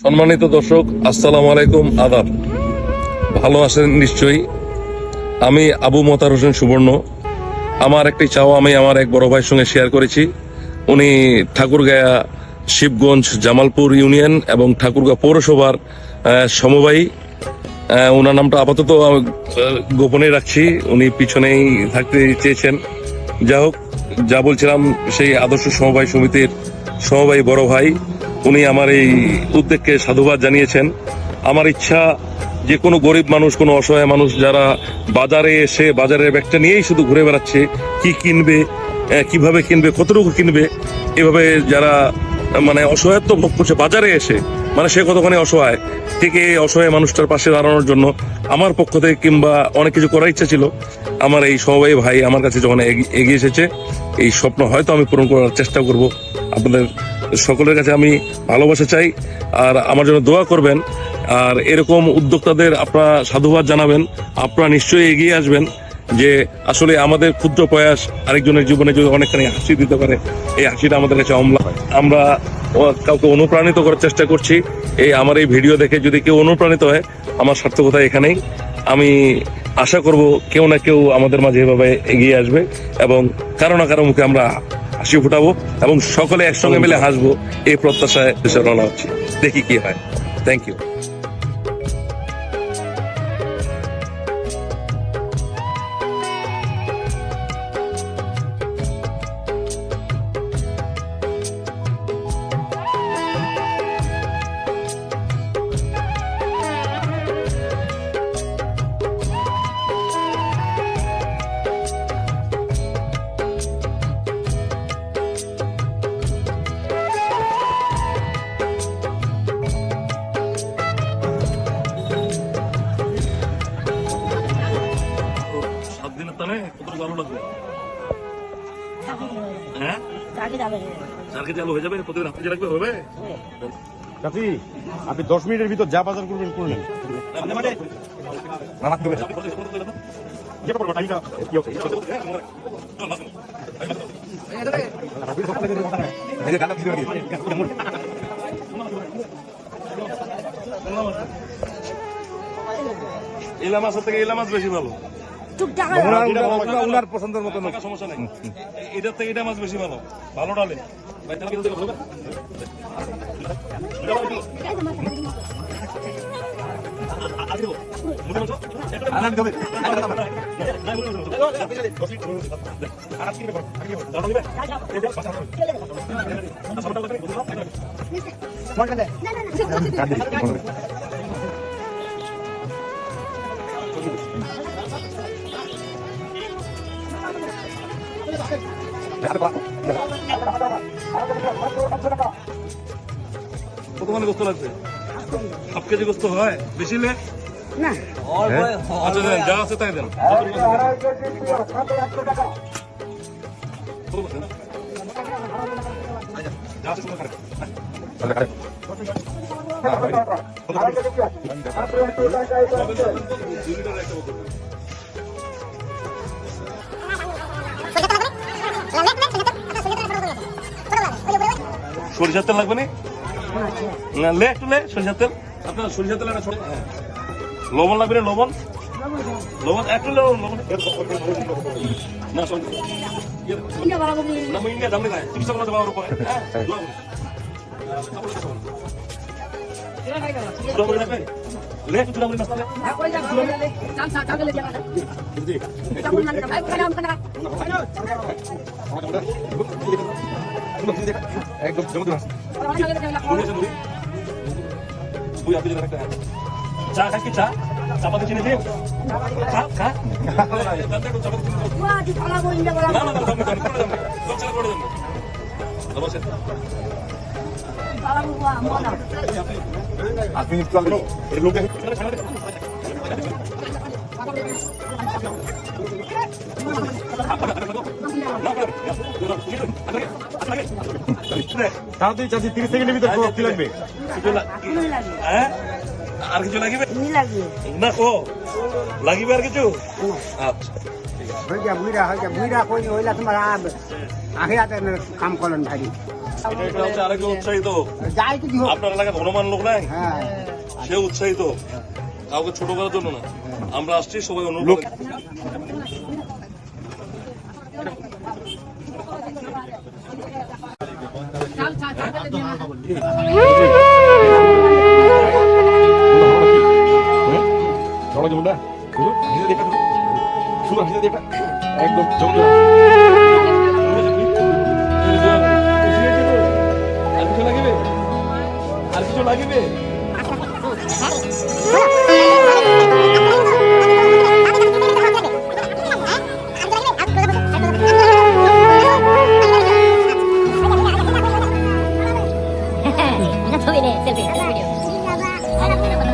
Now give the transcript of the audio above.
সম্মানিত দর্শক, আসসালামু আলাইকুম, আদাব। ভালো আছেন নিশ্চয়ই। আমি আবু মতার হোসেন সুবর্ণ। আমার একটি চাওয়া আমি আমার এক বড় ভাইয়ের সঙ্গে শেয়ার করেছি। উনি ঠাকুরগাঁয়া, শিবগঞ্জ, জামালপুর ইউনিয়ন এবং ঠাকুরগাঁও পৌরসভার সমবায়ী। ওনার নামটা আপাতত গোপনে রাখছি। উনি পিছনেই থাকতে চেয়েছেন। যা হোক, যা বলছিলাম, সেই আদর্শ সমবায় সমিতির সমবায়ী বড় ভাই। উনি আমার এই উদ্যোগকে সাধুবাদ জানিয়েছেন। আমার ইচ্ছা যে কোনো গরিব মানুষ, কোনো অসহায় মানুষ যারা বাজারে এসে বাজারের ব্যাগটা নিয়েই শুধু ঘুরে বেড়াচ্ছে, কি কিনবে কীভাবে কিনবে, কতটুকু কিনবে, এভাবে যারা মানে অসহায়ত্ব ভোগ করছে, বাজারে এসে। মানে সে কতখানি অসহায়। ঠিক এই অসহায় মানুষটার পাশে দাঁড়ানোর জন্য আমার পক্ষ থেকে কিংবা অনেক কিছু করার ইচ্ছা ছিল। আমার এই সবাই ভাই আমার কাছে যখন এগি- এগিয়ে এসেছে, এই স্বপ্ন হয়তো আমি পূরণ করার চেষ্টা করব। আপনাদের সকলের কাছে আমি ভালোবাসা চাই। আর আমার জন্য দোয়া করবেন। আর এরকম উদ্যোক্তাদের আপনারা সাধুবাদ জানাবেন। আপনারা নিশ্চয়ই এগিয়ে আসবেন। যে আসলে আমাদের ক্ষুদ্র প্রয়াস আরেকজনের জীবনে যদি অনেকখানি হাসি দিতে পারে, এই হাসিটা আমাদের কাছে অমলা হয় আমরা কাউকে অনুপ্রাণিত করার চেষ্টা করছি। এই আমার এই ভিডিও দেখে যদি কেউ অনুপ্রাণিত হয়, আমার সার্থকতা এখানেই। আমি আশা করব কেউ না কেউ আমাদের মাঝে এভাবে এগিয়ে আসবে এবং কারও না কারও মুখে আমরা হাসি ফুটাবো এবং সকলে একসঙ্গে মিলে হাসবো, এই প্রত্যাশায় রওনা হচ্ছি। দেখি কি হয়। থ্যাংক ইউ যাবে। চালু হয়ে যাবে? প্রতিদিন হাতে রাখবে হবে? চাচি আপনি দশ মিনিটের ভিতর যা বাজার করবেন করলেন না যেটা করব টাইমটা কি ইলা মাছের থেকে ইলা মাছ বেশি ভালো। ওনার পছন্দের মতো সমস্যা নেই। এটার থেকে এটা মাছ বেশি ভালো। ভালো ডালে। কত মানে গোস্ত লাগছে হাফ কেজি গোস্ত হয়? বেশি লে না। আচ্ছা দেন যা আছে তাই দেন। কত বলছেন? সরিষার তেল লাগবে না লে একটু লে সরিষার তেল আপনার সরিষার তেল একটা হ্যাঁ। লবণ লাগবে না লবণ লবণ একটু লবণ লবণ না মই ইন্ডিয়া দাম নাই উপরে হ্যাঁ? লে একটু। জি। একদম পারছি আছে আপনি যেটা একটা হ্যাঁ। চা খাস কি চা? চাপাতি চিনি দিয়ে? খা খা। দাও। না না। আপনি চলেন এই লোকে তাড়াতাড়ি চাচি তিরিশ সেকেন্ডের ভিতর কি লাগবে? হ্যাঁ? আর কিছু লাগিবে? না ও লাগিবে আর কিছু? আচ্ছা। কই হইলা তোমার কাম করলেন ভাই। এটা এটা হচ্ছে আরেকজন উৎসাহিত। যাই হোক। আপনার এলাকায় ধনমান লোক নাই? হ্যাঁ। সে উৎসাহিত। কাউকে ছোট করার জন্য না। আমরা আসছি সবাই অনুরোধ লোক- ঝগড়া কেমন না শুধু হাসিতে দেখা শুধু হাসিতে দেখা একদম আর কিছু লাগিবে আর কিছু লাগিবে 토일에 셀프 인스타그램.